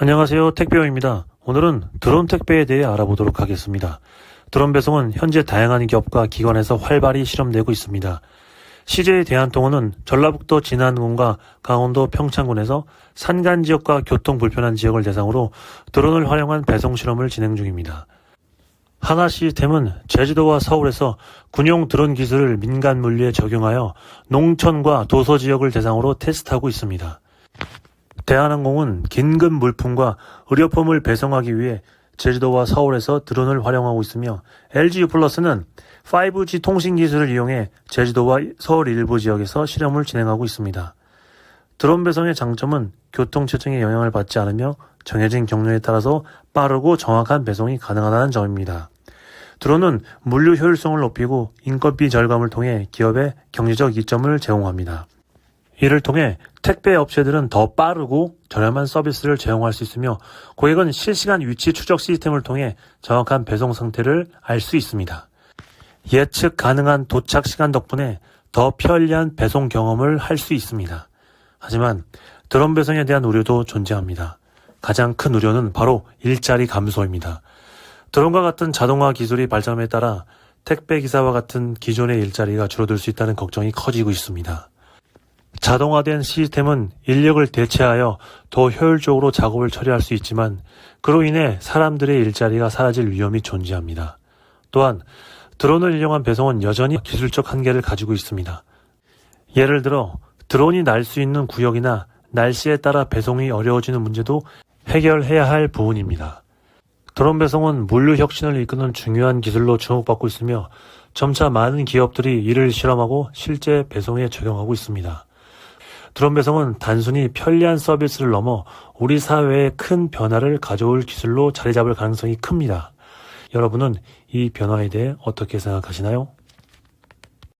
안녕하세요. 택배용입니다. 오늘은 드론 택배에 대해 알아보도록 하겠습니다. 드론 배송은 현재 다양한 기업과 기관에서 활발히 실험되고 있습니다. CJ 대한통운은 전라북도 진안군과 강원도 평창군에서 산간 지역과 교통 불편한 지역을 대상으로 드론을 활용한 배송 실험을 진행 중입니다. 하나 시스템은 제주도와 서울에서 군용 드론 기술을 민간 물류에 적용하여 농촌과 도서 지역을 대상으로 테스트하고 있습니다. 대한항공은 긴급 물품과 의료품을 배송하기 위해 제주도와 서울에서 드론을 활용하고 있으며 LG U+는 5G 통신 기술을 이용해 제주도와 서울 일부 지역에서 실험을 진행하고 있습니다. 드론 배송의 장점은 교통 체증에 영향을 받지 않으며 정해진 경로에 따라서 빠르고 정확한 배송이 가능하다는 점입니다. 드론은 물류 효율성을 높이고 인건비 절감을 통해 기업에 경제적 이점을 제공합니다. 이를 통해 택배 업체들은 더 빠르고 저렴한 서비스를 제공할 수 있으며 고객은 실시간 위치 추적 시스템을 통해 정확한 배송 상태를 알 수 있습니다. 예측 가능한 도착 시간 덕분에 더 편리한 배송 경험을 할 수 있습니다. 하지만 드론 배송에 대한 우려도 존재합니다. 가장 큰 우려는 바로 일자리 감소입니다. 드론과 같은 자동화 기술이 발전함에 따라 택배 기사와 같은 기존의 일자리가 줄어들 수 있다는 걱정이 커지고 있습니다. 자동화된 시스템은 인력을 대체하여 더 효율적으로 작업을 처리할 수 있지만 그로 인해 사람들의 일자리가 사라질 위험이 존재합니다. 또한 드론을 이용한 배송은 여전히 기술적 한계를 가지고 있습니다. 예를 들어 드론이 날 수 있는 구역이나 날씨에 따라 배송이 어려워지는 문제도 해결해야 할 부분입니다. 드론 배송은 물류 혁신을 이끄는 중요한 기술로 주목받고 있으며 점차 많은 기업들이 이를 실험하고 실제 배송에 적용하고 있습니다. 드론 배송은 단순히 편리한 서비스를 넘어 우리 사회에 큰 변화를 가져올 기술로 자리 잡을 가능성이 큽니다. 여러분은 이 변화에 대해 어떻게 생각하시나요?